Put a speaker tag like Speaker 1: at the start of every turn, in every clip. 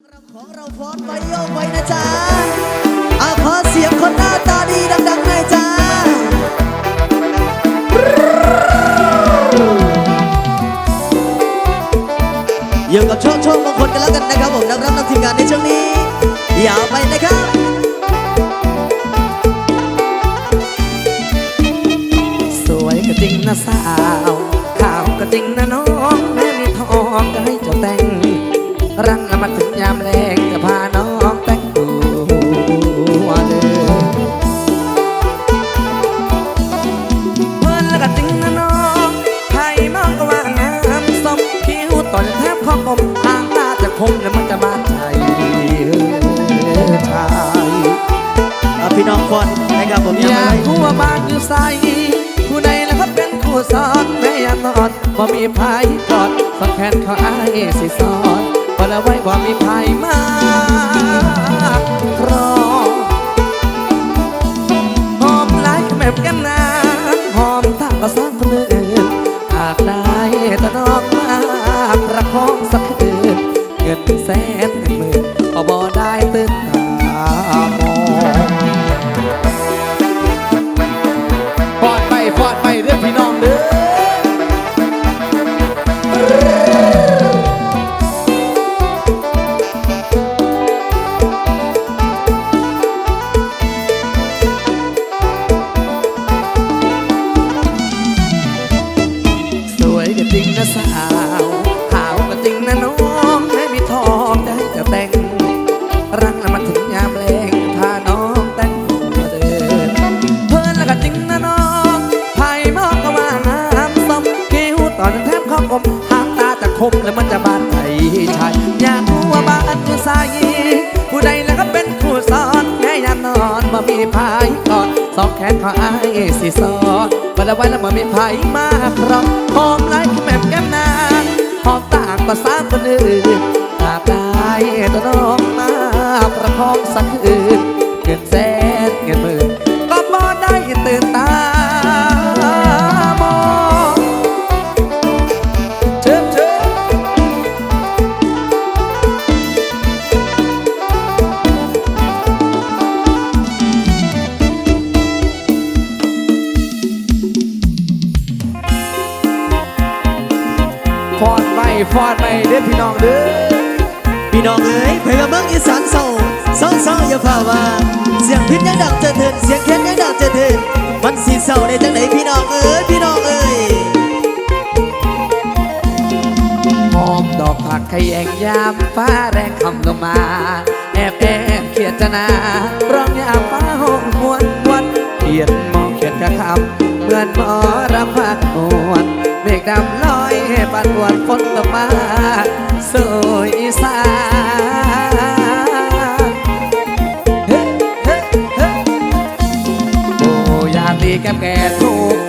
Speaker 1: ของเราฟอนไว้โยกไว้นะจ๊ะอาขอเสียงคนหน้าตาดีดังๆหน่อยจ้าอยู่กับโชคโชคมงคลกันแล้วกันนะครับผมนักรับนักทีมงานในช่วงนี้ อย่าไปนะครับ
Speaker 2: สวยก็จริงนะสาวขาวก็จริงนะน้อง ตาจะคมแล้วมันจะบาดใจชาย
Speaker 1: อะพี่น้องฟอนนะครับผม
Speaker 2: อ
Speaker 1: ยัง
Speaker 2: ยา
Speaker 1: ไม่
Speaker 2: กรู้ว่าบ้านอยู่ใสผู้ใดล่ะครับเป็นผู้สอนแม่อยากนอนบ่มีภายกอดสักแขนเขาอายสิสอนบ่ละไว้บ่มีภายมาาวขาวก็จริงนะน้องแม่มีทองจะให้จะแต่ง รักแล้วมันถึงยามแรงพาน้องแต่งตัวเดินเพิ่อนแล้วก็จริงนะน้องไผ่มองก็ว่างามสมคิ้วตอนแทบข้ากลมหางตาจะคมแล้วมันจะบาดใจชายอยากรู้ว่าบ้านอยู่ใสผู้ใดแล้วก็เป็นผู้สอนแม่ยามนอนบ่มีพายก่อดสองแขนขออายสิสอนบ่ละไว้แล้วบ่มีไผมากรองหอมไลคือแม่แก้ม องหอมต่างภาษาคนอื่นหากได้ตัวน้องมาประคองสักคืนเงินแสนเงินหมื่น ฟอดไปเด้อพี่น้องเด้อ
Speaker 1: พี่น้องเอ๋ยเผยว่าเมืองอีสานเศร้าเศร้าเศร้าอย่าฝ่าว่า เสียงพิษยังดังจอเถินเสียงเค้นยังดังจอเถินมันสีเศร้าในจังไหนพี่น้องเอ๋ยพี่น้องเอ๋ย
Speaker 2: หอมดอกผักขยงยามฟ้าแรงคำลงมา แอบแอบเขียดจนาร้อง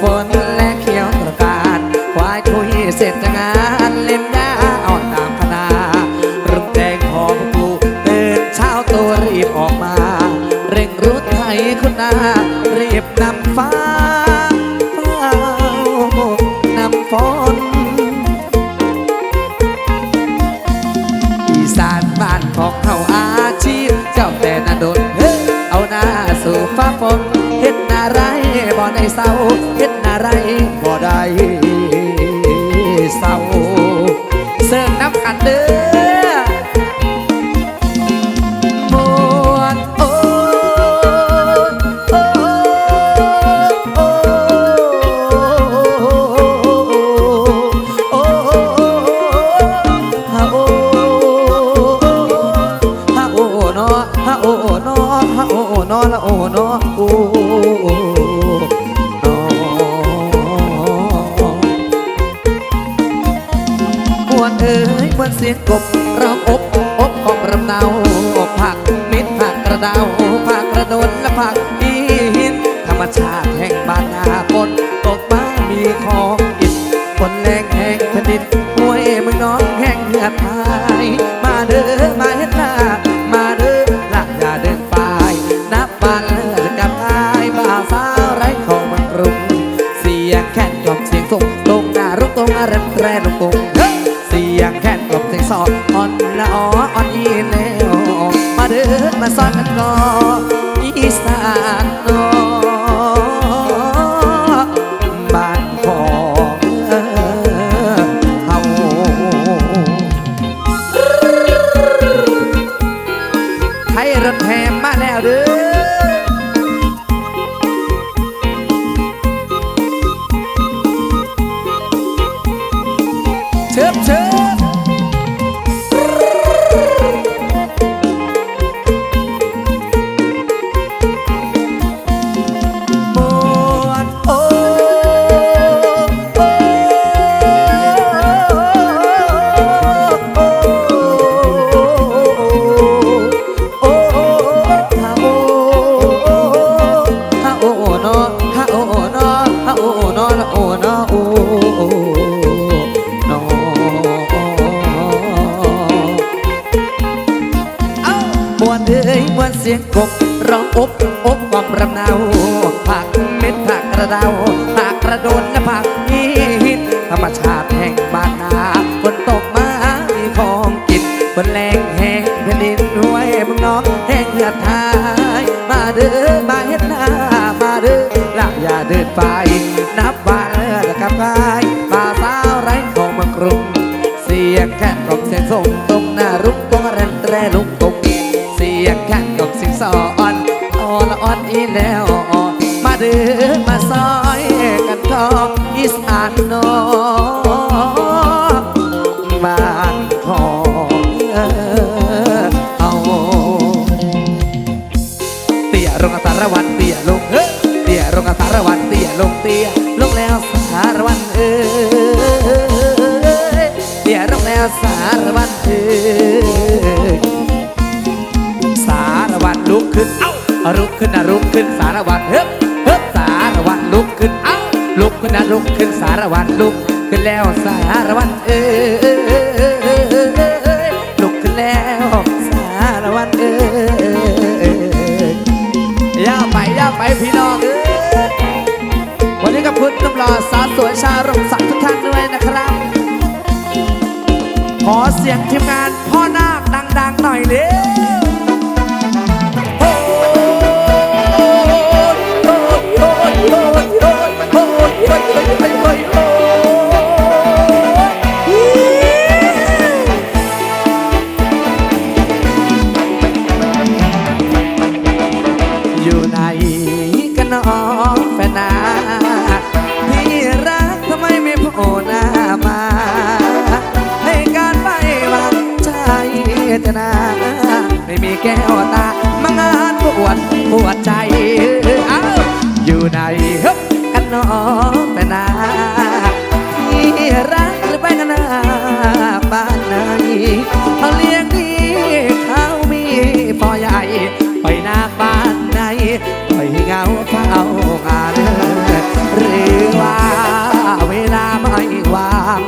Speaker 2: ฝนและเขียวประกาศควายคุยเสร็จงานเล็มยาอ่อนตามพนารุ่งแดงพอปูตื่นเช้าตัวรีบออกมา เร่งรุดไทยคุณนารีบนา เศร้าเสิร์ฟน้ำกันเด้อ เอ้ยมวนเสียงกบร้องอบอบของรำเนาผักมิดผักกระดาผักกระโดนและผักอีหินธรรมชาติแห่งบ้านนาปนตกมามีของอินฝนแรงแห่งแผ่นดินห้วยมึงน้องแห่งเหือดพาย مساك النار รำเนาารวันเตี่ยลงเฮ้เตี่ยลงสารวันเตี่ยลงเตี่ยลงแล้วสารวันเอ้ยเตี่ยลงแล้วสารวันเอ้ยสารวันลุกขึ้นเอ้าลุกขึ้นนะลุกขึ้นสารวันเฮ้เฮ้สารวันลุกขึ้นเอ้าลุกขึ้นนะลุกขึ้นสารวันลุกขึ้นแล้วสารวันเอ้ยลุกขึ้นแล้วสารวันเอ้ย พี่น้องเอ้ยวันนี้กับคุณนุ่มหล่อสาวสวยชาลงศักดิ์ทุกท่านด้วยนะครับ ขอเสียงทีมงานพ่อนาคดัง ๆ หน่อยเร็ แก้วตามางานปวดปวดใจเอ้าอยู่ไหนฮ้ยกันน้องแฟนนาพี่รักหรือไปกันนาบ้านไหนเขาเลี้ยงดีเขามีพ่อใหญ่ไปนาบ้านไหนไปเหงาเฝ้างานหรือว่าเวลาไม่ว่าง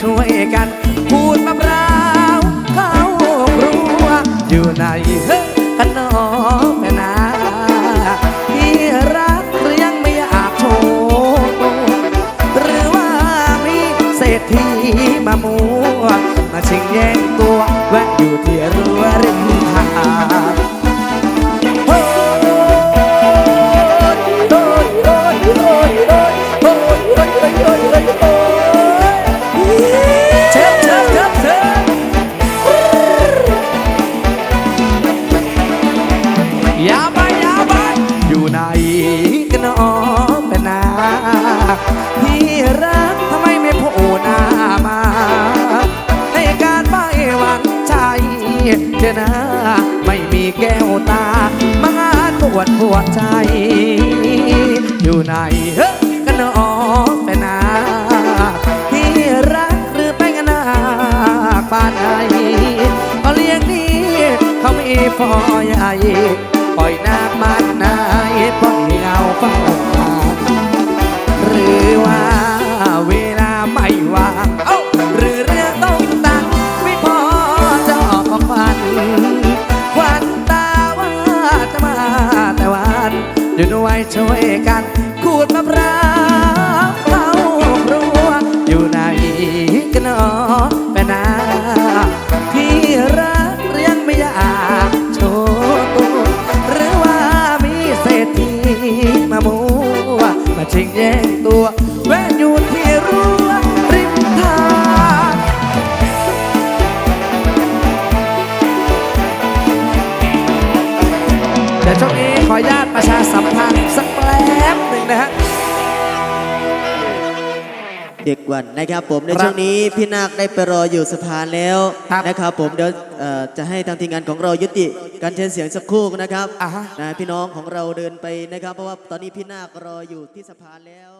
Speaker 2: ช่วยกันพูดมะพร้าวเข้าครัวอยู่ในเฮ้ยกันนองแม่นาที่รักหรือยังไม่อยากโชว์หรือว่ามีเศรษฐีมามัวมาชิงแย่งตัว วดปวใจ อยู่ไหนเฮ้ยกันน้องเป็นนาที่รักหรือไปกันนาป่าไหนเขาเลี้ยงดีเขาไม่พอใหญ่ปล่อยนาคมันนายปล่อยเงาเฝ้ ช่วยกันขูดมะพร้า ออนุญาตประชาสัมพันธ์สักแป๊บหนึ่งนะฮะ
Speaker 1: เด็กวันนะครับผมใน
Speaker 2: ครับ
Speaker 1: ช่วงนี้พี่นาคได้ไปรออยู่สะพานแล้ว
Speaker 2: ครับ
Speaker 1: นะครับผมเดี๋ยวเอ่อจะให้ทางทีมงานของเรายุติการใช้เสียงสักครู่นะครับ
Speaker 2: อ่าฮะ
Speaker 1: นะพี่น้องของเราเดินไปนะครับ เพราะว่าตอนนี้พี่นาครออยู่ที่สะพานแล้ว
Speaker 2: ครับ